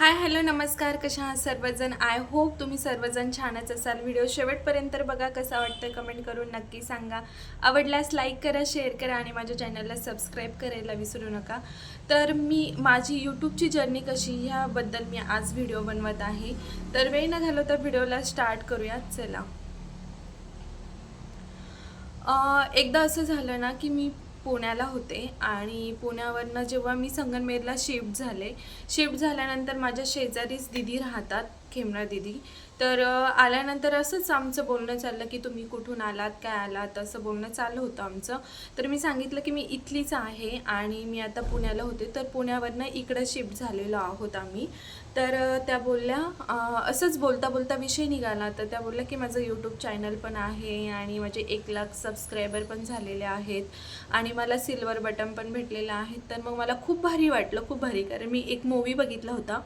Hi hello नमस्कार कशा आहात सर्वजण? आय होप तुम्ही सर्वजण छानच असाल. व्हिडिओ शेवटपर्यंत बघा कसा वाटतं कमेंट करून नक्की सांगा. आवडल्यास लाईक करा शेअर करा आणि माझ्या चॅनलला सबस्क्राईब करायला विसरू नका. तर मी माझी यूट्यूबची जर्नी कशी ह्याबद्दल मी आज व्हिडिओ बनवत आहे. तर वेळ न घालवता व्हिडिओला स्टार्ट करूयात. चला. एकदा असं झालं ना की मी पुण्याला होते आणि पुण्यावरनं जेव्हा मी संगनमेरला शिफ्ट झाले शिफ्ट झाल्यानंतर माझ्या शेजारीच दिदी राहतात खेमरा दिदी. तर आल्यानंतर असंच आमचं बोलणं चाललं की तुम्ही कुठून आलात काय आलात असं बोलणं चाललं होतं आमचं. तर मी सांगितलं की मी इथलीच आहे आणि मी आता पुण्याला होते. तर पुण्यावरनं इकडं शिफ्ट झालेलो आहोत आम्ही. तर त्या बोलल्या असंच बोलता बोलता विषय निघाला. तर त्या बोलल्या की माझं यूट्यूब चॅनल पण आहे आणि माझे एक लाख सबस्क्रायबर पण झालेले आहेत आणि मला सिल्वर बटन पण भेटलेलं आहे. तर मग मला खूप भारी वाटलं खूप भारी. कारण मी एक मूवी बघितला होता.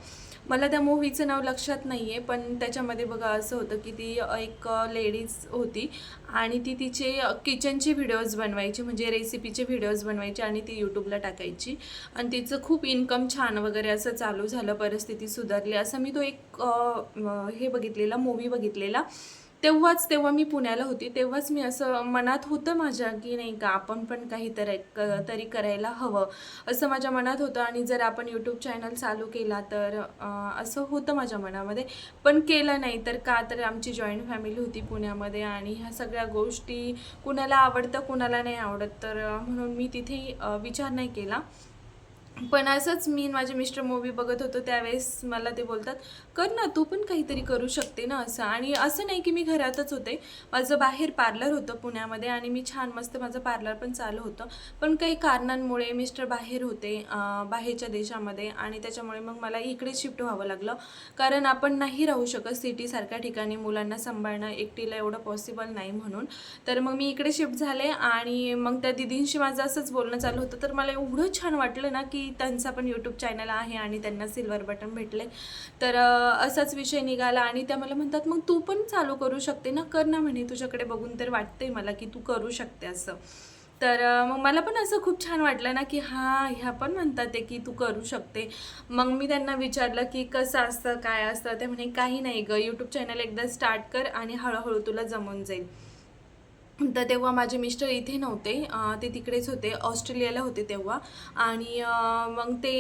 मला त्या मूवीचं नाव लक्षात नाही आहे पण त्याच्यामध्ये बघा असं होतं की ती एक लेडीज होती आणि ती तिचे किचनचे व्हिडिओज बनवायची म्हणजे रेसिपीचे व्हिडिओज बनवायचे आणि ती यूट्यूबला टाकायची. आणि तिचं खूप इन्कम छान वगैरे असं चालू झालं परिस्थिती सुधारली. असं मी तो एक हे बघितलेला मूवी बघितलेला. तेव्हाच तेव्हा मी पुण्याला होती तेव्हाच मी असं मनात होतं माझ्या की नाही का आपण पण काहीतरी क- तरी करायला हवं. असं माझ्या मनात होतं आणि जर आपण यूट्यूब चॅनल चालू केला तर असं होतं माझ्या मनामध्ये. पण केलं नाही तर का तर आमची जॉईंट फॅमिली होती पुण्यामध्ये आणि ह्या सगळ्या गोष्टी कुणाला आवडतं कुणाला नाही आवडत तर म्हणून मी तिथे विचार नाही केला. पण असंच मी माझे मिस्टर मूवी बघत होतो त्यावेळेस मला ते बोलतात कर ना तू पण काहीतरी करू शकते ना असं. आणि असं नाही की मी घरातच होते. माझं बाहेर पार्लर होतं पुण्यामध्ये आणि मी छान मस्त माझं पार्लर पण चालू होतं. पण काही कारणांमुळे मिस्टर बाहेर होते बाहेरच्या देशामध्ये आणि त्याच्यामुळे मग मला इकडे शिफ्ट व्हावं लागलं. कारण आपण नाही राहू शकत सिटीसारख्या ठिकाणी मुलांना सांभाळणं एकटीला एवढं पॉसिबल नाही म्हणून. तर मग मी इकडे शिफ्ट झाले आणि मग त्या दिदींशी माझं असंच बोलणं चालू होतं. तर मला एवढं छान वाटलं ना की त्यांचा पण यूट्यूब चॅनल आहे आणि त्यांना सिल्वर बटन भेटले. तर असाच विषय निघाला आणि त्या मला म्हणतात मग तू पण चालू करू शकते ना? कर ना म्हणे तुझ्याकडे बघून तर वाटते मला की तू करू शकते असं. तर मग मला पण असं खूप छान वाटलं ना की हां ह्या पण म्हणतात ते की तू करू शकते. मग मी त्यांना विचारलं की कसं असतं काय असतं? ते म्हणे काही नाही गं यूट्यूब चॅनल एकदा स्टार्ट कर आणि हळूहळू तुला जमून जाईल. तर तेव्हा माझे मिस्टर इथे नव्हते. ते तिकडेच होते ऑस्ट्रेलियाला होते तेव्हा. आणि मग ते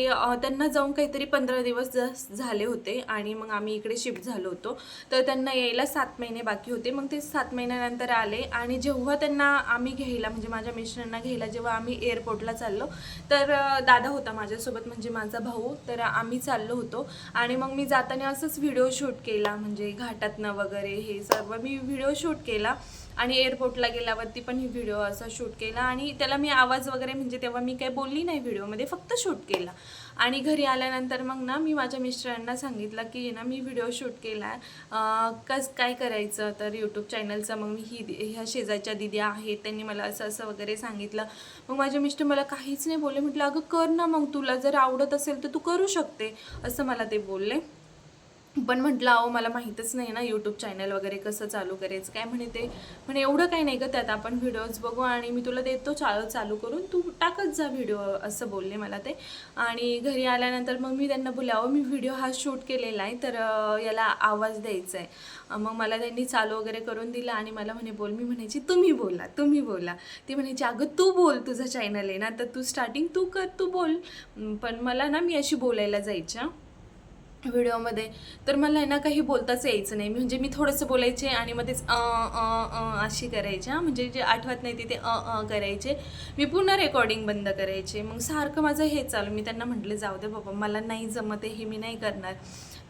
त्यांना जाऊन काहीतरी पंधरा दिवस जस झाले होते आणि मग आम्ही इकडे शिफ्ट झालो होतो. तर त्यांना यायला सात महिने बाकी होते. मग ते सात महिन्यानंतर आले आणि जेव्हा त्यांना आम्ही घ्यायला म्हणजे माझ्या मिस्टरांना घ्यायला जेव्हा आम्ही एअरपोर्टला चाललो तर दादा होता माझ्यासोबत म्हणजे माझा भाऊ. तर आम्ही चाललो होतो. आणि मग मी जाताना असंच व्हिडिओ शूट केला म्हणजे घाटातनं वगैरे हे सर्व मी व्हिडिओ शूट केला. आणि एअरपोर्टला गेल्यावरती पण ही व्हिडिओ असा शूट केला. आणि त्याला मी आवाज वगैरे म्हणजे तेव्हा मी काही बोलली नाही व्हिडिओमध्ये फक्त शूट केला. आणि घरी आल्यानंतर मग ना मी माझ्या मिस्टरांना सांगितलं की ना मी व्हिडिओ शूट केला आहे. कस काय करायचं? तर यूट्यूब चॅनलचं मग मी ही ह्या शेजारच्या दिदी आहेत त्यांनी मला असं असं वगैरे सांगितलं. मग माझे मिस्टर मला काहीच नाही बोलले. म्हटलं अगं कर ना मग तुला जर आवडत असेल तर तू करू शकते. असं मला ते बोलले. पण म्हटलं अहो मला माहीतच नाही ना यूट्यूब चॅनल वगैरे कसं चालू करायचं काय म्हणे ते म्हणे एवढं काही नाही गं त्यात आपण व्हिडिओज बघू आणि मी तुला देतो चालू चालू करून तू टाकत जा व्हिडिओ असं बोलले मला ते. आणि घरी आल्यानंतर मग मी त्यांना बोलले अहो मी व्हिडिओ हा शूट केलेला आहे तर याला आवाज द्यायचा आहे. मग मला त्यांनी चालू वगैरे करून दिलं आणि मला म्हणे बोल मी म्हणायची तुम्ही बोला तुम्ही बोला. ती म्हणायची अगं तू बोल तुझं चॅनल आहे ना तर तू स्टार्टिंग तू कर तू बोल. पण मला ना मी अशी बोलायला जायच्या व्हिडिओमध्ये तर मला आहे ना काही बोलताच यायचं नाही. म्हणजे मी थोडंसं बोलायचे आणि मग तेच अ अ अ अशी करायचे हां. म्हणजे जे आठवत नाही तिथे अ अ करायचे. मी पुन्हा रेकॉर्डिंग बंद करायचे. मग सारखं माझं हे चालू. मी त्यांना म्हटलं जाऊ दे बाबा मला नाही जमत आहे हे मी नाही करणार.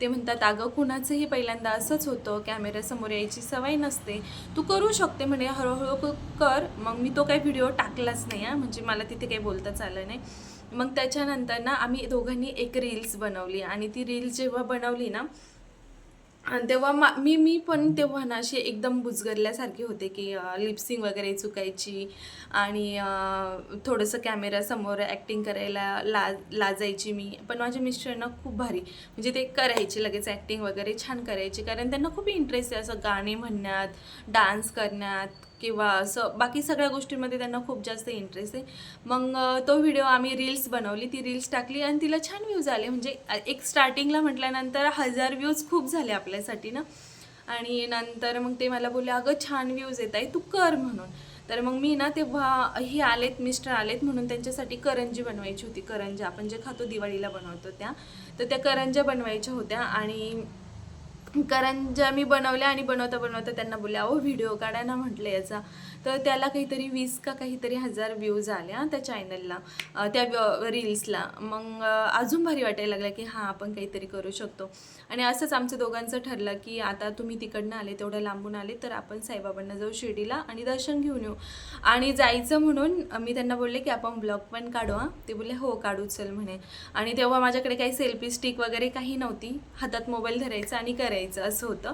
ते म्हणतात अगं कुणाचंही पहिल्यांदा असंच होतं. कॅमेऱ्यासमोर यायची सवय नसते. तू करू शकते म्हणे हळूहळू कर. मग मी तो काही व्हिडिओ टाकलाच नाही हां. म्हणजे मला तिथे काही बोलताच आलं नाही. मग त्याच्यानंतर ना आम्ही दोघांनी एक रील्स बनवली. आणि ती रील्स जेव्हा बनवली ना आणि तेव्हा मा मी मी पण तेव्हा ना अशी एकदम बुजगरल्यासारखी होते की लिप्सिंग वगैरे चुकायची आणि थोडंसं कॅमेरासमोर ॲक्टिंग करायला ला लाजायची मी. पण माझे मिस्टरना खूप भारी म्हणजे ते करायचे लगेच ॲक्टिंग वगैरे छान करायचे. कारण त्यांना खूप इंटरेस्ट आहे असं गाणे म्हणण्यात डान्स करण्यात किंवा असं बाकी सगळ्या गोष्टींमध्ये त्यांना खूप जास्त इंटरेस्ट आहे. मग तो व्हिडिओ आम्ही रील्स बनवली ती रील्स टाकली आणि तिला छान व्ह्यूज आले. म्हणजे एक स्टार्टिंगला म्हटल्यानंतर हजार व्ह्यूज खूप झाले आपल्यासाठी ना. आणि नंतर मग ते मला बोलले अगं छान व्ह्यूज येत आहे तू कर म्हणून. तर मग मी ना तेव्हा हे आलेत मिस्टर आलेत म्हणून त्यांच्यासाठी करंजी बनवायची होती. करंजा आपण जे खातो दिवाळीला बनवतो त्या. तर त्या करंजा बनवायच्या होत्या आणि करंजा मी बनवल्या आणि बनवता बनवता त्यांना बोलले अहो व्हिडिओ काढा ना म्हटलं याचा. तर त्याला काहीतरी वीस का काहीतरी हजार व्ह्यूज आल्या त्या चॅनलला त्या रील्सला मग अजून भारी वाटायला लागलं की हां आपण काहीतरी करू शकतो. आणि असंच आमचं दोघांचं ठरलं की आता तुम्ही तिकडनं आले तेवढं लांबून आले तर आपण साईबाबांना जाऊ शिर्डीला आणि दर्शन घेऊन येऊ. आणि जायचं म्हणून मी त्यांना बोलले की आपण ब्लॉग पण काढू हां. ते बोलले हो काढू चल म्हणे. आणि तेव्हा माझ्याकडे काही सेल्फी स्टिक वगैरे काही नव्हती. हातात मोबाईल धरायचा आणि करायचं. असं होतं.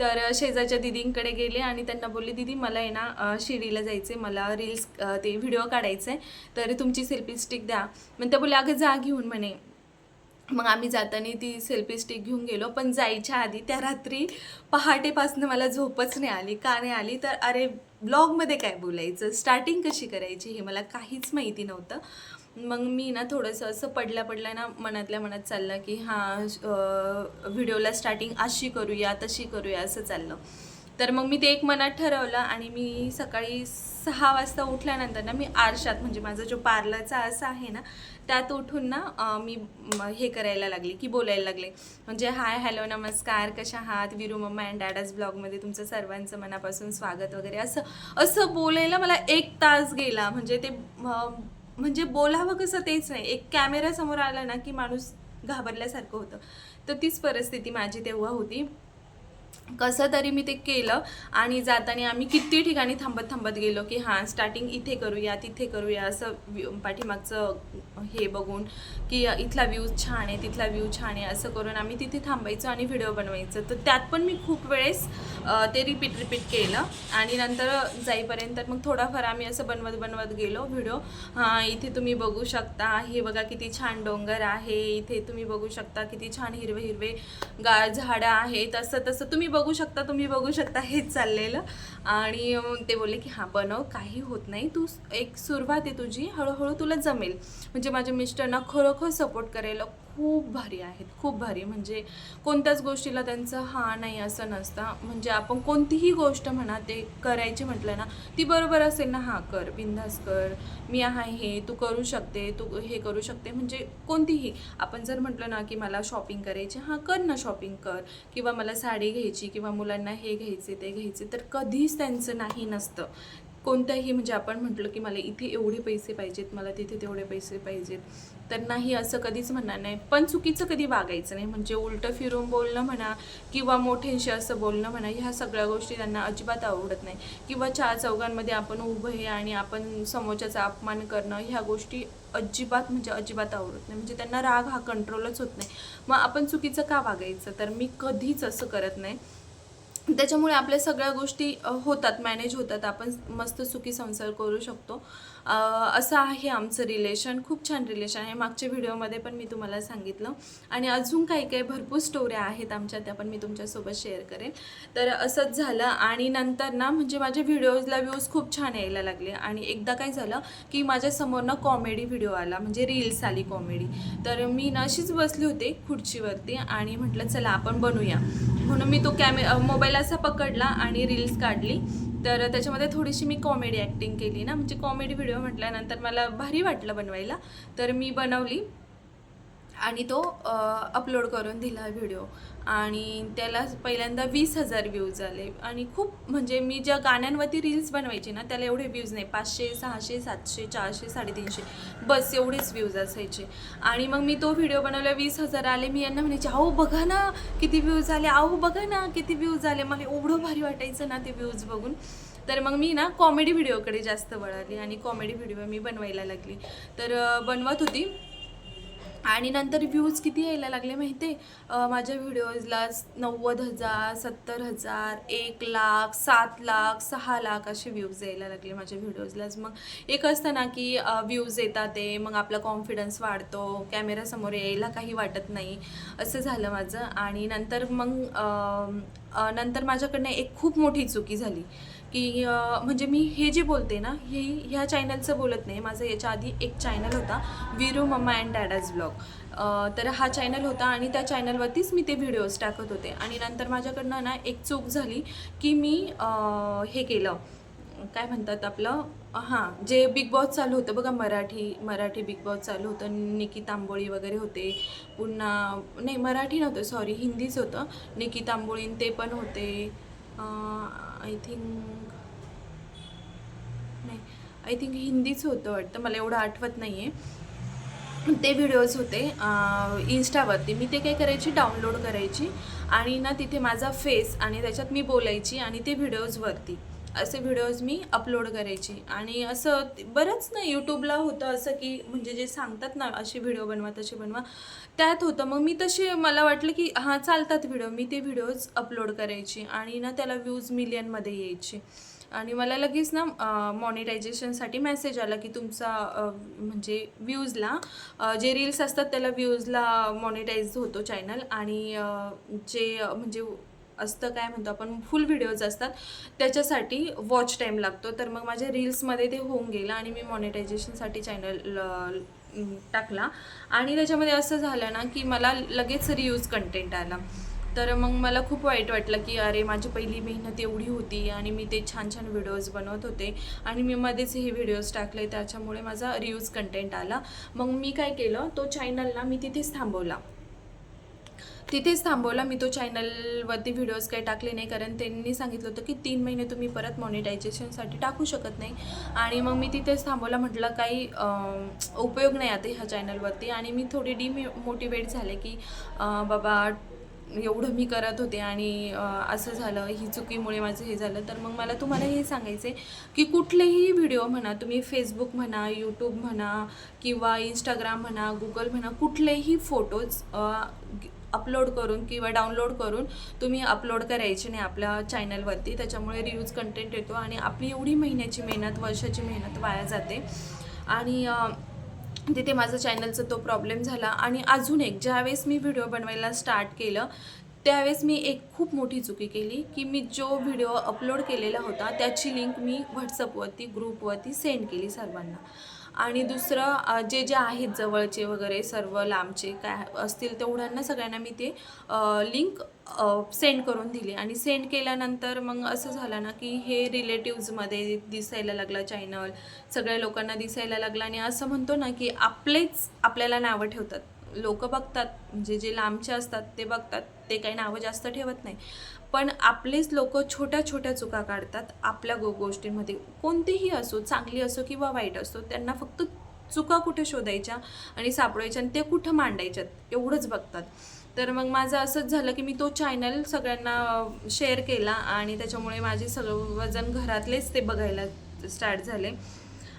तर शेजारच्या दिदींकडे गेले आणि त्यांना बोलले दिदी मला आहे ना शिर्डीला शिर्डीला आहे मला रील्स ते व्हिडिओ काढायचं आहे तर तुमची सेल्फी स्टिक द्या. मग त्या बोलल्या अगं जा घेऊन म्हणे. मग आम्ही जाताना ती सेल्फी स्टिक घेऊन गेलो. पण जायच्या आधी त्या रात्री पहाटेपासून मला झोपच नाही आली का नाही आली. तर अरे ब्लॉगमध्ये काय बोलायचं? स्टार्टिंग कशी करायची हे मला काहीच माहिती नव्हतं. मग मी ना थोडंसं असं पडल्या पडल्या ना मनातल्या मनात चाललं की हां व्हिडिओला स्टार्टिंग अशी करूया तशी करूया असं चाललं. तर मग मी ते एक मनात ठरवलं आणि मी सकाळी सहा वाजता उठल्यानंतर ना मी आरशात म्हणजे माझा जो पार्लरचा असा आहे ना त्यात उठून ना मी हे करायला लागले की बोलायला लागले. म्हणजे हाय हॅलो नमस्कार कशा आहात? विरू मम्मा अँड डॅडाज ब्लॉगमध्ये तुमचं सर्वांचं मनापासून स्वागत वगैरे असं असं बोलायला मला एक तास गेला. म्हणजे ते म्हणजे बोलावं कसं तेच नाही. एक कॅमेऱ्यासमोर आला ना की माणूस घाबरल्यासारखं होतं. तर तीच परिस्थिती माझी तेव्हा होती. कसं तरी मी ते केलं आणि जाताना आम्ही किती ठिकाणी थांबत थांबत गेलो की हां स्टार्टिंग इथे करूया तिथे करूया असं व्यू- पाठीमागचं हे बघून की इथला व्ह्यू छान आहे तिथला व्ह्यू छान आहे असं करून आम्ही तिथे थांबायचो आणि व्हिडिओ बनवायचं. तर त्यात पण मी खूप वेळेस ते रिपीट रिपीट केलं आणि नंतर जाईपर्यंत मग थोडाफार आम्ही असं बनवत बनवत गेलो व्हिडिओ हां इथे तुम्ही बघू शकता हे बघा किती छान डोंगर आहे इथे तुम्ही बघू शकता किती छान हिरवे हिरवे गा झाडं आहेत तसं तसं तुम्ही बघू शकता तुम्ही बघू शकता हेच चाललेलं. आणि ते बोलले की हां बनव काही होत नाही. तू एक सुरुवात आहे तुझी. हळूहळू तुला जमेल. म्हणजे माझ्या मिस्टरना खरोखर सपोर्ट करेल. खूप भारी आहेत खूप भारी. म्हणजे कोणत्याच गोष्टीला त्यांचं हा नाही असं नसतं. म्हणजे आपण कोणतीही गोष्ट म्हणा ते करायची म्हटलं ना ती बरोबर असेल ना हा कर बिंदास कर मी आहे हे तू करू शकते तू हे करू शकते. म्हणजे कोणतीही आपण जर म्हटलं ना की मला शॉपिंग करायची हां कर ना शॉपिंग कर. किंवा मला साडी घ्यायची किंवा मुलांना हे घ्यायचे ते घ्यायचे तर कधीच त्यांचं नाही नसतं. कोणत्याही म्हणजे आपण म्हटलं की मला इथे एवढे पैसे पाहिजेत मला तिथे तेवढे पैसे पाहिजेत. तर नाही असं कधीच म्हणणार नाही. पण चुकीचं कधी वागायचं नाही. म्हणजे उलटं फिरून बोलणं म्हणा किंवा मोठ्यांशी असं बोलणं म्हणा ह्या सगळ्या गोष्टी त्यांना अजिबात आवडत नाही. किंवा चार चौघांमध्ये आपण उभं आहे आणि आपण समोरच्याचा अपमान करणं ह्या गोष्टी अजिबात म्हणजे अजिबात आवडत नाही. म्हणजे त्यांना राग हा कंट्रोलच होत नाही. मग आपण चुकीचं का वागायचं? तर मी कधीच असं करत नाही. त्याच्यामुळे आपल्या सगळ्या गोष्टी होतात मॅनेज होतात. आपण मस्त सुखी संसार करू शकतो. असं आहे आमचं रिलेशन खूप छान रिलेशन आहे. मागच्या व्हिडिओमध्ये पण मी तुम्हाला सांगितलं. आणि अजून काही काही भरपूर स्टोऱ्या आहेत आमच्या त्या पण मी तुमच्यासोबत शेअर करेन. तर असंच झालं. आणि नंतर ना म्हणजे माझ्या व्हिडिओजला व्ह्यूज खूप छान यायला लागले. आणि एकदा काय झालं की माझ्यासमोर ना कॉमेडी व्हिडिओ आला. म्हणजे रील्स आली कॉमेडी तर मी ना अशीच बसली होते खुर्चीवरती आणि म्हटलं चला आपण बनवूया म्हणून मी तो कॅमे मोबाईल असा पकडला आणि रील्स काढली. तर त्याच्यामध्ये थोडीशी मी कॉमेडी ॲक्टिंग केली ना. म्हणजे कॉमेडी व्हिडिओ म्हटल्यानंतर मला भारी वाटलं बनवायला. तर मी बनवली. आणि तो अपलोड करून दिला व्हिडिओ आणि त्याला पहिल्यांदा वीस हजार व्ह्यूज आले. आणि खूप म्हणजे मी ज्या गाण्यांवरती रील्स बनवायची ना त्याला एवढे व्ह्यूज नाही. पाचशे सहाशे सातशे चारशे साडेतीनशे. बस एवढेच व्ह्यूज असायचे. आणि मग मी तो व्हिडिओ बनवला वीस हजार आले. मी यांना म्हणायचे अहो बघा ना किती व्ह्यूज आले. अहो बघा ना किती व्ह्यूज आले. मला एवढं भारी वाटायचं ना ते व्ह्यूज बघून. तर मग मी ना कॉमेडी व्हिडिओकडे जास्त वळाली. आणि कॉमेडी व्हिडिओ मी बनवायला लागली. तर बनवत होती. आणि नंतर व्ह्यूज किती यायला लागले माहिती आहे माझ्या व्हिडिओजला नव्वद हजार सत्तर हजार एक लाख सात लाख सहा लाख असे व्ह्यूज यायला लागले माझ्या व्हिडिओजलाच मग एक असतं ना की व्ह्यूज येतात ते मग आपला कॉन्फिडन्स वाढतो कॅमेरासमोर यायला काही वाटत नाही असं झालं माझं. आणि नंतर मग नंतर माझ्याकडनं एक खूप मोठी चुकी झाली. की म्हणजे मी हे जे बोलते ना हे ह्या चॅनलचं बोलत नाही. माझं याच्या आधी एक चॅनल होता Veeru mamma and daddas blog. तर हा चॅनल होता आणि त्या चॅनलवरतीच मी ते व्हिडिओज टाकत होते. आणि नंतर माझ्याकडनं ना एक चूक झाली की मी हे केलं. काय म्हणतात आपलं? हां जे बिग बॉस चालू होतं बघा मराठी मराठी बिग बॉस चालू होतं. निकी तांबोळी वगैरे होते. पुन्हा नाही मराठी नव्हतं सॉरी हिंदीच होतं. निकी तांबोळी ते पण होते. आय थिंक नाही आय थिंक हिंदीच होतं वाटतं. मला एवढं आठवत नाही आहे ते व्हिडिओज होते इन्स्टावरती मी ते काय करायची? डाउनलोड करायची. आणि ना तिथे माझा फेस आणि त्याच्यात मी बोलायची आणि ते व्हिडिओजवरती असे व्हिडिओज मी अपलोड करायची. आणि असं बरंच ना यूट्यूबला होतं असं की म्हणजे जे सांगतात ना असे व्हिडिओ बनवा तसे बनवा. त्यात होतं. मग मी तसे मला वाटलं की हां चालतात व्हिडिओ मी ते व्हिडिओज अपलोड करायची आणि ना त्याला व्ह्यूज मिलियनमध्ये यायचे. आणि मला लगेच ना मॉनिटायझेशनसाठी मेसेज आला की तुमचा म्हणजे व्ह्यूजला जे रील्स असतात त्याला व्ह्यूजला मॉनिटाईज होतो चॅनल आणि जे म्हणजे असतं काय म्हणतो आपण फुल व्हिडिओज असतात. त्याच्यासाठी वॉच टाईम लागतो. तर मग माझ्या रील्समध्ये ते होऊन गेलं आणि मी मॉनिटायझेशनसाठी चॅनल टाकला. आणि त्याच्यामध्ये असं झालं ना की मला लगेच रियूज कंटेंट आला. तर मग मला खूप वाईट वाटलं की अरे माझी पहिली मेहनत एवढी होती आणि मी ते छान छान व्हिडिओज बनवत होते आणि मी मध्येच हे व्हिडिओज टाकले. त्याच्यामुळे माझा रियूज कंटेंट आला. मग मी काय केलं तो चॅनलला मी तिथेच थांबवला. तिथेच थांबवला. मी तो चॅनलवरती व्हिडिओज काही टाकले नाही कारण त्यांनी सांगितलं होतं की तीन महिने तुम्ही परत मॉनिटायझेशनसाठी टाकू शकत नाही. आणि मग मी तिथेच थांबवला. म्हटलं काही उपयोग नाही आता ह्या चॅनलवरती आणि मी थोडी डिमोटिवेट झाले की बाबा एवढं मी करत होते आणि असं झालं ही चुकीमुळे माझं हे झालं. तर मग मला तुम्हाला हे सांगायचं आहे की कुठलेही व्हिडिओ म्हणा तुम्ही फेसबुक म्हणा यूट्यूब म्हणा किंवा इंस्टाग्राम म्हणा गुगल म्हणा कुठलेही फोटोज अपलोड करून किंवा डाउनलोड करून तुम्ही अपलोड करायचे नाही आपल्या चॅनलवरती त्याच्यामुळे रियूज कंटेंट येतो आणि आपली एवढी महिन्याची मेहनत वर्षाची मेहनत वाया जाते. आणि तिथे माझं चॅनलचा तो प्रॉब्लेम झाला. आणि अजून एक ज्यावेळेस मी व्हिडिओ बनवायला स्टार्ट केलं त्यावेळेस मी एक खूप मोठी चुकी केली की मी जो व्हिडिओ अपलोड केलेला होता त्याची लिंक मी व्हॉट्सअपवरती ग्रुपवरती सेंड केली सर्वांना. आणि दुसरं जे जे आहेत जवळचे वगैरे सर्व लांबचे काय असतील तेवढ्यांना सगळ्यांना मी ते लिंक सेंड करून दिली. आणि सेंड केल्यानंतर मग असं झालं ना की हे रिलेटिव्जमध्ये दिसायला लागला चॅनल सगळ्या लोकांना दिसायला लागलं आणि असं म्हणतो ना की आपलेच आपल्याला नावं ठेवतात. लोक बघतात म्हणजे जे लांबचे असतात ते बघतात ते काही नावं जास्त ठेवत नाही. पण आपलेच लोक छोट्या छोट्या चुका काढतात आपल्या गो गोष्टींमध्ये. कोणतीही असो चांगली असो किंवा वाईट असो त्यांना फक्त चुका कुठे शोधायच्या आणि सापडायच्या आणि ते कुठं मांडायच्यात एवढंच बघतात. तर मग माझं असंच झालं की मी तो चॅनल सगळ्यांना शेअर केला आणि त्याच्यामुळे माझे सर्वजण घरातलेच ते बघायला स्टार्ट झाले.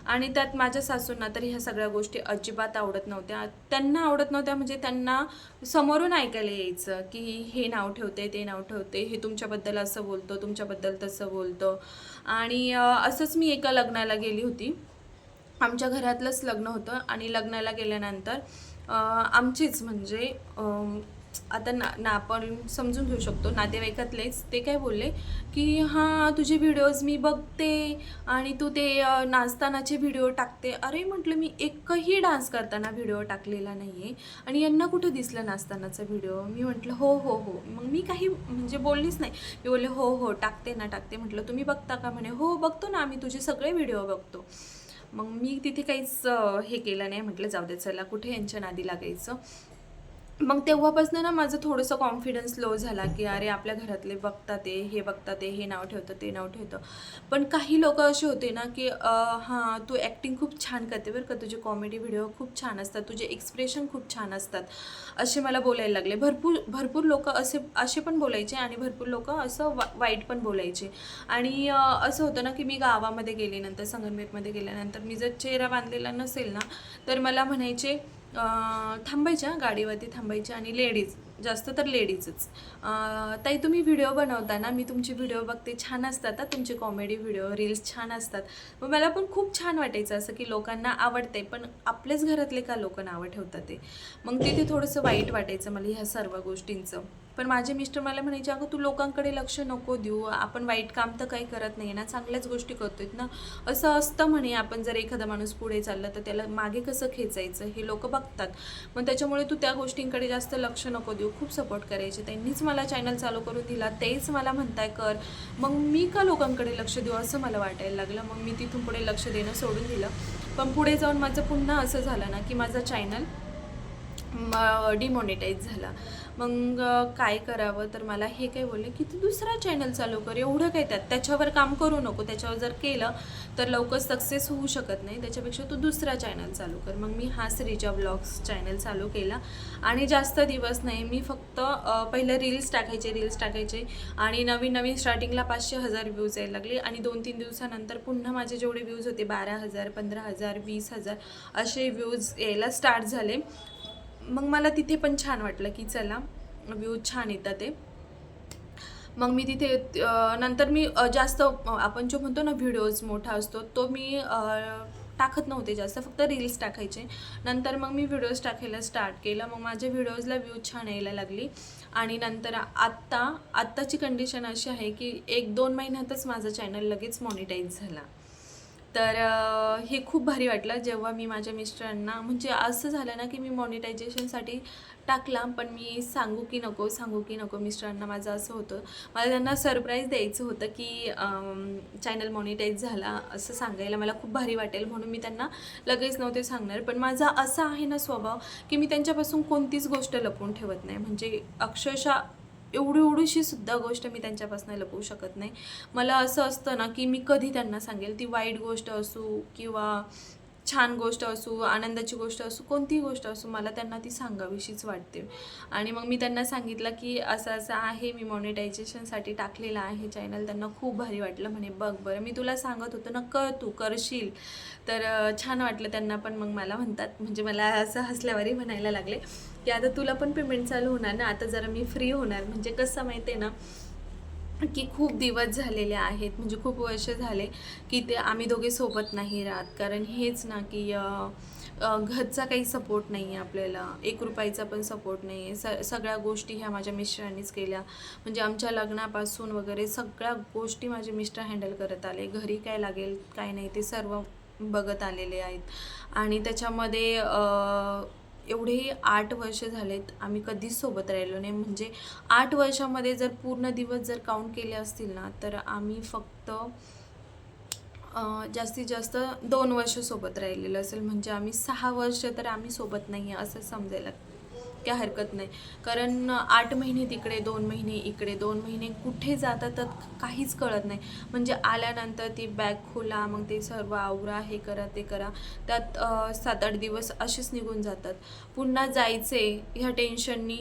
आणि त्यात माझ्या सासूंना तर ह्या सगळ्या गोष्टी अजिबात आवडत नव्हत्या. त्यांना आवडत नव्हत्या म्हणजे त्यांना समोरून ऐकायला यायचं की हे नाव ठेवते ते नाव ठेवते हे तुमच्याबद्दल असं बोलतो तुमच्याबद्दल तसं बोलतो. आणि असंच मी एका लग्नाला गेली होती. आमच्या घरातलंच लग्न होतं आणि लग्नाला गेल्यानंतर आमचीच म्हणजे आता ना ना आपण समजून घेऊ शकतो नातेवाईकातलेच ते काय बोलले की हां तुझे व्हिडिओज मी बघते आणि तू ते नाचतानाचे व्हिडिओ टाकते. अरे म्हटलं मी एकही डान्स करताना व्हिडिओ टाकलेला नाही आहे आणि यांना कुठं दिसलं नाचतानाचा व्हिडिओ मी म्हटलं हो हो हो. मग मी काही म्हणजे बोललीच नाही. मी बोलले हो हो टाकते ना टाकते. म्हटलं तुम्ही बघता का? म्हणे हो बघतो ना आम्ही तुझे सगळे व्हिडिओ बघतो. मग मी तिथे काहीच हे केलं नाही. म्हटलं जाऊ दे चला कुठे यांच्या नादी लागायचं? मग तेव्हापासून ना माझं थोडंसं कॉन्फिडन्स लो झाला की अरे आपल्या घरातले बघतात ते हे बघतात ते हे नाव ठेवतं ते नाव ठेवतं. पण काही लोक असे होते ना की हां तू ॲक्टिंग खूप छान करते बरं का तुझे कॉमेडी व्हिडिओ खूप छान असतात तुझे एक्सप्रेशन खूप छान असतात असे मला बोलायला लागले. भरपूर भरपूर लोक असे असे पण बोलायचे आणि भरपूर लोक असं वा वाईट पण बोलायचे. आणि असं होतं ना की मी गावामध्ये गेल्यानंतर संगमनेरमध्ये गेल्यानंतर मी जर चेहरा बांधलेला नसेल ना तर मला म्हणायचे थांबायच्या गाडीवरती थांबायच्या आणि लेडीज जास्त तर लेडीजच ताई तुम्ही व्हिडिओ बनवताना मी तुमचे व्हिडिओ बघते छान असतात तुमचे कॉमेडी व्हिडिओ रील्स छान असतात. मग मला पण खूप छान वाटायचं असं की लोकांना आवडते पण आपल्याच घरातले का लोक नावं ठेवतात ते? मग तिथे थोडंसं वाईट वाटायचं मला ह्या सर्व गोष्टींचं. पण माझे मिस्टर मला म्हणायचे अगं तू लोकांकडे लक्ष नको देऊ आपण वाईट काम तर काही करत नाही ना चांगल्याच गोष्टी करतोय ना. असं असतं म्हणे आपण जर एखादा माणूस पुढे चालला तर त्याला मागे कसं खेचायचं हे लोक बघतात. मग त्याच्यामुळे तू त्या गोष्टींकडे जास्त लक्ष नको देऊ खूप सपोर्ट करायचे. त्यांनीच मला चॅनल चालू करून दिला तेच मला म्हणताय कर. मग मी का लोकांकडे लक्ष देऊ असं मला वाटायला लागलं. मग मी तिथून पुढे लक्ष देणं सोडून दिलं. पण पुढे जाऊन माझं पुन्हा असं झालं ना की माझं चॅनल डिमॉनिटाईज झाला. मग काय करावं? तर मला हे काय बोलले की तू दुसरा चॅनल चालू कर. एवढं काय त्यात? त्याच्यावर काम करू नको. त्याच्यावर जर केलं तर लवकर सक्सेस होऊ शकत नाही. त्याच्यापेक्षा तू दुसरा चॅनल चालू कर. मग मी हा श्रीजा ब्लॉग्स चॅनल चालू केला. आणि जास्त दिवस नाही मी फक्त पहिले पहिलं रील्स टाकायचे रील्स टाकायचे. आणि नवीन नवीन स्टार्टिंगला पाचशे हजार व्ह्यूज यायला लागले. आणि दोन तीन दिवसानंतर पुन्हा माझे जेवढे व्ह्यूज होते बारा हजार पंधरा हजार वीस हजार असे व्ह्यूज यायला स्टार्ट झाले. मग मला तिथे पण छान वाटलं की चला व्ह्यू छान येतात ते. मग मी तिथे नंतर मी जास्त आपण जो म्हणतो ना व्हिडिओज मोठा असतो तो मी टाकत नव्हते जास्त फक्त रील्स टाकायचे. नंतर मग मी व्हिडिओज टाकायला स्टार्ट केलं मग माझ्या व्हिडिओजला व्ह्यू छान यायला लागली. आणि नंतर आत्ता आत्ताची कंडिशन अशी आहे की एक दोन महिन्यातच माझं चॅनल लगेच मॉनिटाईज झाला. तर हे खूप भारी वाटलं जेव्हा मी माझ्या मिस्टरांना म्हणजे असं झालं ना की मी मॉनिटायझेशनसाठी टाकला पण मी सांगू की नको सांगू की नको मिस्टरांना माझं असं होतं. मला त्यांना सरप्राईज द्यायचं होतं की चॅनल मॉनिटाईज झाला असं सांगायला मला खूप भारी वाटेल म्हणून मी त्यांना लगेच नव्हते सांगणार. पण माझा असा आहे ना स्वभाव की मी त्यांच्यापासून कोणतीच गोष्ट लपवून ठेवत नाही. म्हणजे अक्षरशः एवढी एवढीशी सुद्धा गोष्ट मी त्यांच्यापासून लपवू शकत नाही. मला असं असतं ना की मी कधी त्यांना सांगेल ती वाईट गोष्ट असू किंवा छान गोष्ट असू आनंदाची गोष्ट असू कोणतीही गोष्ट असू मला त्यांना ती सांगावीशीच वाटते. आणि मग मी त्यांना सांगितलं की असं असं आहे मी मॉनिटायझेशनसाठी टाकलेलं आहे चॅनल त्यांना खूप भारी वाटलं. म्हणे बघ बरं मी तुला सांगत होतो ना कर तू करशील. तर छान वाटलं त्यांना पण. मग मला म्हणतात म्हणजे मला असं हसल्यावरही म्हणायला लागले की आता तुला पण पेमेंट चालू होणार ना? आता जरा मी फ्री होणार. म्हणजे कसं माहिती आहे ना की खूप दिवस झालेले आहेत म्हणजे खूप वर्ष झाले की ते आम्ही दोघे सोबत नाही राहत. कारण हेच ना की घरचा काही सपोर्ट नाही आहे आपल्याला. एक रुपयाचा पण सपोर्ट नाही आहे स सगळ्या गोष्टी ह्या माझ्या मिस्टरांनीच केल्या. म्हणजे आमच्या लग्नापासून वगैरे सगळ्या गोष्टी माझे मिस्टर हँडल करत आले. घरी काय लागेल काय नाही ते सर्व बघत आलेले आहेत. आणि त्याच्यामध्ये एवढेही आठ वर्ष झालेत आम्ही कधीच सोबत राहिलो नाही. म्हणजे आठ वर्षामध्ये जर पूर्ण दिवस जर काउंट केले असतील ना तर आम्ही फक्त जास्तीत जास्त दोन वर्ष सोबत राहिलेलं असेल. म्हणजे आम्ही सहा वर्ष तर आम्ही सोबत नाही आहे असं समजायला काय हरकत नाही. कारण आठ महिने तिकडे दोन महिने इकडे दोन महिने कुठे जातात तर काहीच कळत नाही. म्हणजे आल्यानंतर ती बॅग खोला मग ते सर्व आवरा हे करा ते करा. त्यात सात आठ दिवस असेच निघून जातात. पुन्हा जायचे ह्या टेन्शननी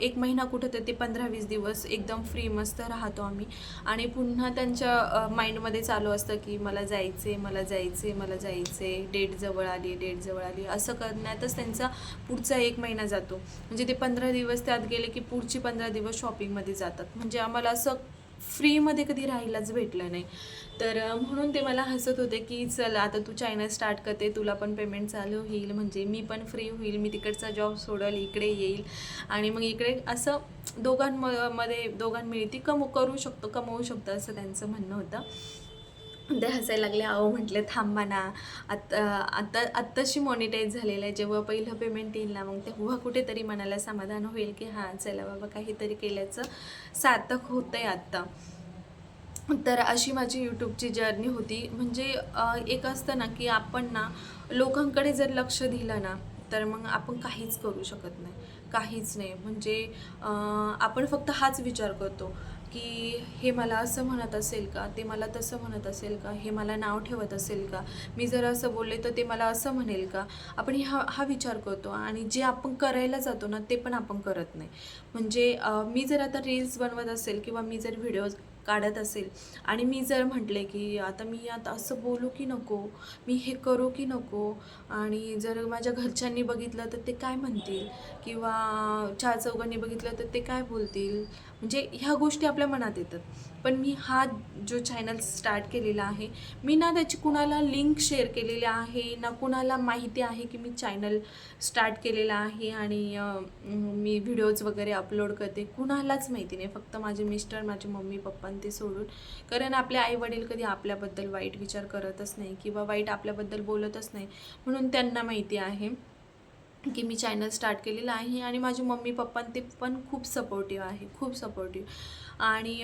एक महिना कुठं तर ते पंधरा वीस दिवस एकदम फ्री मस्त राहतो आम्ही. आणि पुन्हा त्यांच्या माइंडमध्ये चालू असतं की मला जायचे मला जायचे मला जायचे. डेट जवळ आली डेट जवळ आली. असं करण्यातच त्यांचा पुढचा एक महिना जातो. म्हणजे ते पंधरा दिवस त्यात गेले की पुढची पंधरा दिवस शॉपिंगमध्ये जातात. म्हणजे आम्हाला असं फ्रीमध्ये कधी राहायलाच भेटलं नाही. तर म्हणून ते मला हसत होते की चल आता तू चायना स्टार्ट करते तुला पण पेमेंट चालू होईल. म्हणजे मी पण फ्री होईल मी तिकडचा जॉब सोडल इकडे येईल. आणि मग इकडे असं दोघांमध्ये दोघांमिळती कम करू शकतो कमवू शकतो असं त्यांचं म्हणणं होतं. ते हसायला लागले अहो म्हटले थांबा ना. आत्ता आत्ता आत्ताशी मॉनिटाईज झालेलं आहे. जेव्हा पहिलं पेमेंट येईल ना मग तेव्हा कुठेतरी मनाला समाधान होईल की हां चला बाबा काहीतरी केल्याचं सार्थक होतं आहे आत्ता. तर अशी माझी यूट्यूबची जर्नी होती. म्हणजे एक असतं ना की आपण ना लोकांकडे जर लक्ष दिलं ना तर मग आपण काहीच करू शकत नाही. काहीच नाही. म्हणजे आपण फक्त हाच विचार करतो. की हे मला असं म्हणत असेल का? ते मला तसं म्हणत असेल का? हे मला नाव ठेवत असेल का? मी जर असं बोलले तर ते मला असं म्हणेल का? आपण हा हा विचार करतो आणि जे आपण करायला जातो ना ते पण आपण करत नाही. म्हणजे मी जर आता रील्स बनवत असेल किंवा मी जर व्हिडिओज काढत असेल आणि मी जर म्हटले की आता मी आता असं बोलू की नको मी हे करू की नको आणि जर माझ्या घरच्यांनी बघितलं तर ते काय म्हणतील? किंवा चार चौघांनी बघितलं तर ते काय बोलतील? म्हणजे ह्या गोष्टी आपल्या मनात येतात. पण मी हा जो चॅनल स्टार्ट केलेला आहे मी ना त्याची कुणाला लिंक शेअर केलेली आहे ना कुणाला माहिती आहे की मी चॅनल स्टार्ट केलेला आहे आणि मी व्हिडिओज वगैरे अपलोड करते कुणालाच माहिती नाही. फक्त माझे मिस्टर माझे मम्मी पप्पा ते सोडून. कारण आपले आई वडील कधी आपल्याबद्दल वाईट विचार करतच नाही किंवा वाईट आपल्याबद्दल बोलतच नाही म्हणून त्यांना माहिती आहे. की मी चॅनल स्टार्ट केलेलं आहे आणि माझे मम्मी पप्पा ते पण खूप सपोर्टिव्ह आहे खूप सपोर्टिव्ह आणि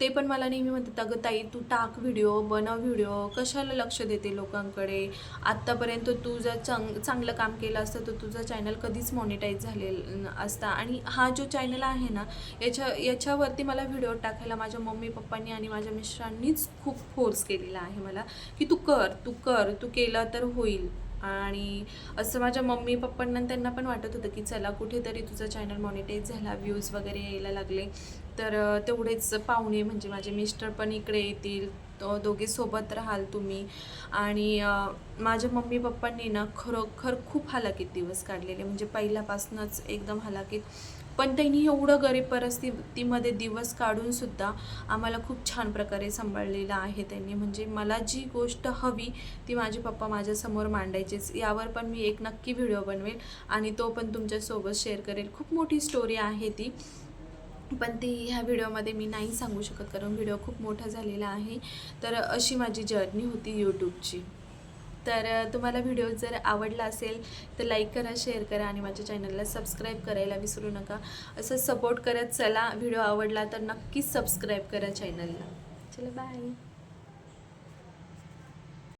ते पण मला नेहमी म्हणतात अगं ताई तू टाक व्हिडिओ बनव व्हिडिओ कशाला लक्ष देते लोकांकडे? आत्तापर्यंत तू जर चांग चांगलं काम केलं असतं तर तुझं चॅनल कधीच मॉनिटाईज झालेलं असता आणि हा जो चॅनल आहे ना याच्या याच्यावरती मला व्हिडिओ टाकायला माझ्या मम्मी पप्पांनी आणि माझ्या मिस्टरांनीच खूप फोर्स केलेला आहे मला की तू कर तू कर तू केलं तर होईल. आणि असं माझ्या मम्मी पप्पांना त्यांना पण वाटत होतं की चला कुठेतरी तुझं चॅनल मॉनिटाईज झाला व्ह्यूज वगैरे यायला लागले. तर तेवढेच पाहुणे म्हणजे माझे मिस्टर पण इकडे येतील. दोघे सोबत राहाल तुम्ही. आणि माझ्या मम्मी पप्पांनी ना खरोखर खूप हालाकीत दिवस काढलेले. म्हणजे पहिल्यापासूनच एकदम हालाकीत. पण त्यांनी एवढं गरीब परिस्थितीमध्ये दिवस काढूनसुद्धा आम्हाला खूप छान प्रकारे सांभाळलेलं आहे त्यांनी. म्हणजे मला जी गोष्ट हवी ती माझे पप्पा माझ्यासमोर मांडायचेच. यावर पण मी एक नक्की व्हिडिओ बनवेल आणि तो पण तुमच्यासोबत शेअर करेल. खूप मोठी स्टोरी आहे ती. पण ती ह्या व्हिडिओमध्ये मी नाही सांगू शकत कारण व्हिडिओ खूप मोठा झालेला आहे. तर अशी माझी जर्नी होती यूट्यूबची. तर तुम्हाला व्हिडिओ जर आवडला असेल तर लाईक करा शेअर करा आणि माझ्या चॅनलला सबस्क्राईब करायला विसरू नका. असं सपोर्ट करत चला. व्हिडिओ आवडला तर नक्कीच सबस्क्राईब करा चॅनलला. चला बाय